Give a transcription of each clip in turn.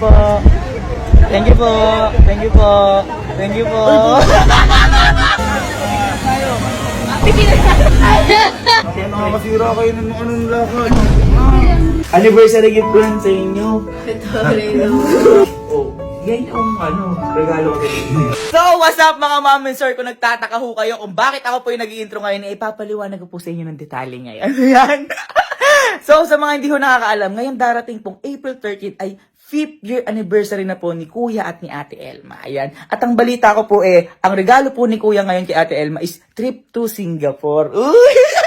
po. Thank you po. Thank you po. Thank you po. Nakakasira kayo ng anong lakad. Anniversary gift ko yan sa inyo. Oh, yan yung ano, regalo ko. So, what's up mga mom and sir? Kung nagtataka ho kayo kung bakit ako po yung nag-intro ngayon, eh, ipapaliwanag ko po sa inyo ng detalye ngayon. Ano yan? so, sa mga hindi ho nakakaalam, ngayon darating pong April 13 ay 5th year anniversary na po ni Kuya at ni Ate Elma. Ayan. At ang balita ko po eh, ang regalo po ni Kuya ngayon kay Ate Elma is trip to Singapore. Uy!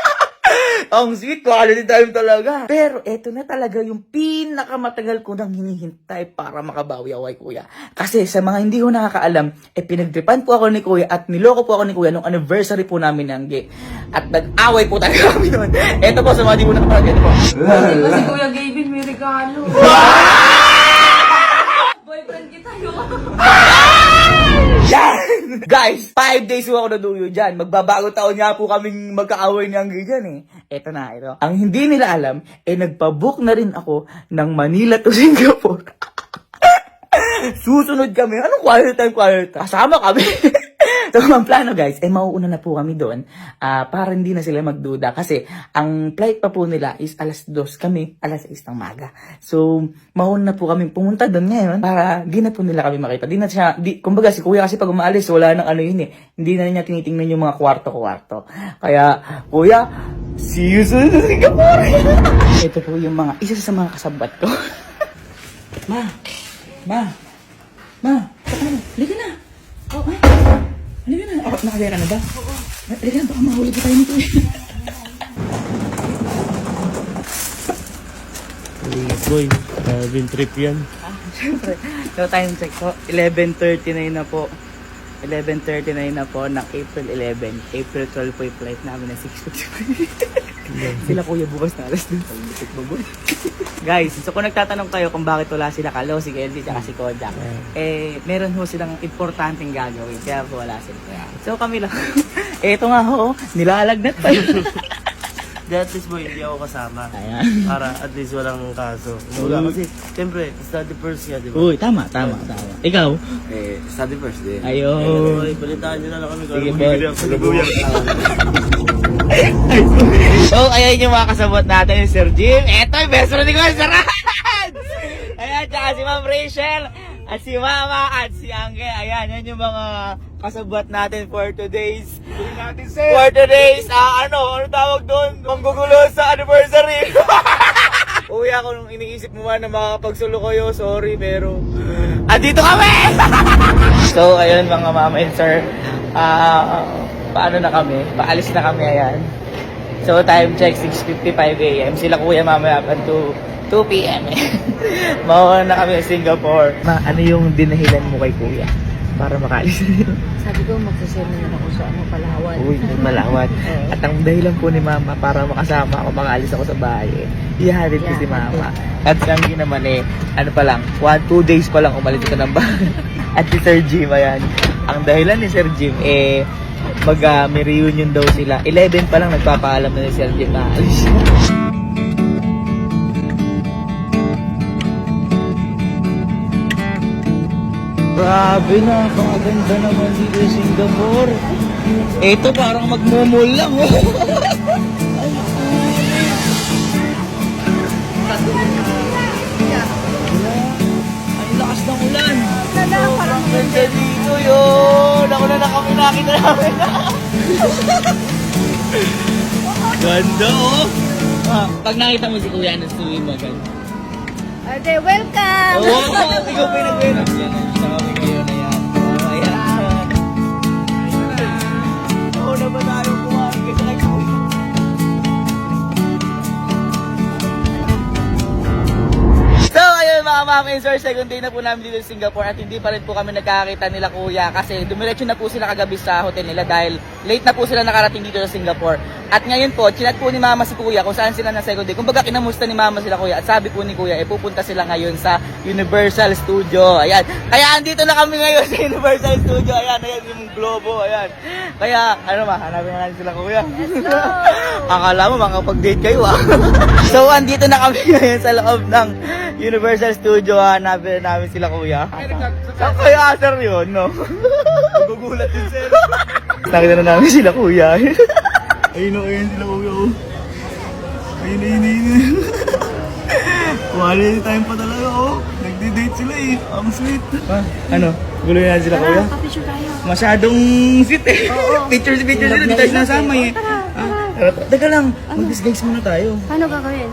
Ang sweet, quality time talaga. Pero eto na talaga yung pinakamatagal ko nang hinihintay para makabawi ako kay kuya. Kasi sa mga hindi ko nakakaalam, eh pinagtripan po ako ni kuya at niloko po ako ni kuya nung anniversary po namin ng gay. At nag-away po talaga kami nun. Eto po sa mga di ko nakapag ito po. Kasi Kuya Gavin may regalo. Boyfriend kita yun. Yan! Guys, five days po ako naduyo dyan. Magbabago taon nga po kaming magkaaway ni Anggi dyan eh. Eto na, ito. Ang hindi nila alam, eh nagpabook na rin ako ng Manila to Singapore. Susunod kami. Anong quiet time, quiet time? Kasama kami. so, ang plano guys, eh mauuna na po kami doon ah, para hindi na sila magduda. Kasi ang flight pa po nila is alas 2 kami, alas 6 ng maga. So, mauna na po kami pumunta doon ngayon para di na po nila kami makita. Di na siya, di, kumbaga si kuya kasi pag umaalis, wala nang ano yun eh. Hindi na niya tinitingnan yung mga kwarto-kwarto. Kaya, kuya, see you soon sa Singapore! Ito po yung mga, isa sa mga kasabat ko. ma, ma, Ma. Halika na. Oh, ma. Halika na. Oh, nakagaya ka na ba? Oo. Halika na, baka mahuli pa tayo nito eh. Boy, Calvin trip yan. Siyempre. So, time check po. 11.39 na po. 11.39 na po ng April 11. April 12 po yung flight namin na 6.55. sila kuya bukas na alas dun. Guys, so kung nagtatanong kayo kung bakit wala sila Kalo, si Kelly, at si Kojak, eh, meron ho silang importanteng gagawin. Kaya po wala sila. So kami lang. Eto nga ho, nilalagnat pa yun. Di at least boy, hindi ako kasama. Ayan. Para at least walang kaso. Wala kasi, siyempre, study first ka, di ba? Uy, tama, tama, tama. Ikaw? Eh, study first din. Ayun. Boy, balitaan nyo na lang kami. Sige, boy. So, ayan yung mga kasabot natin, Sir Jim. Eto, yung best friend ko, Sir Rad! Ayan, tsaka si Ma'am Rachel, at si Mama, at si Angge. Ayan, yan yung mga kasabot natin for today's for today's, ah, ano, ano tawag Manggugulo sa anniversary. Uwi ako nung iniisip mo man na makakapagsulo kayo, sorry, pero... Andito kami! so, ayun mga mama and sir, ah, paano na kami? Paalis na kami, ayan. So, time check, 6.55 a.m. Sila kuya mamaya up to 2 p.m. Mauuna na kami sa Singapore. Ma, ano yung dinahilan mo kay kuya? Para makaalis na yun. Sabi ko magsasend na lang ako sa ano, Palawan. Uy, malawat. At ang dahilan po ni mama para makasama ako, makaalis ako sa bahay eh. Ihahalin ko si mama. At si Anggi naman eh, ano pa lang, one, two days pa lang umalis ito ng bahay. At si Sir Jim, ayan. Ang dahilan ni Sir Jim eh, mag ah, may reunion daw sila. 11 pa lang nagpapaalam na ni Sir Jim na alis Grabe na, pangaganda naman dito sa Singapore. Ito parang magmumul lang oh. Ang lakas ng ulan. Parang ganda dito yun. Ako na na kami nakita namin. ganda oh. Ah, pag nakita mo si Kuya, ano swimming mo ganda. Ate, welcome! Oo, oh, ikaw pa yung mga ma'am and sir, second day na po namin dito sa Singapore at hindi pa rin po kami nagkakita nila kuya kasi dumiretso na po sila kagabi sa hotel nila dahil late na po sila nakarating dito sa Singapore. At ngayon po, chinat po ni mama si kuya kung saan sila na second day. Kumbaga kinamusta ni mama sila kuya at sabi po ni kuya, eh pupunta sila ngayon sa Universal Studio. Ayan. Kaya andito na kami ngayon sa Universal Studio. Ayan, ayan yung globo. Ayan. Kaya, ano ma, hanapin na natin sila kuya. Akala mo makapag-date kayo ah. so, andito na kami ngayon sa loob ng Universal sa studio, hanapin namin sila kuya. Saan kaya sir yun, no? Gugulat yun, sir. Nakita na namin sila kuya. Ayun o, ayun sila kuya oh. Ayun, ayun, ayun. Quality time pa talaga oh. Nagdi-date sila eh. Ang sweet. Ha? Ano? Gulo na sila kuya? Kapicture tayo. Masyadong sweet eh. picture si picture sila, di tayo sinasama eh. Ah, tara, Teka lang, mag-disguise muna tayo. Paano gagawin?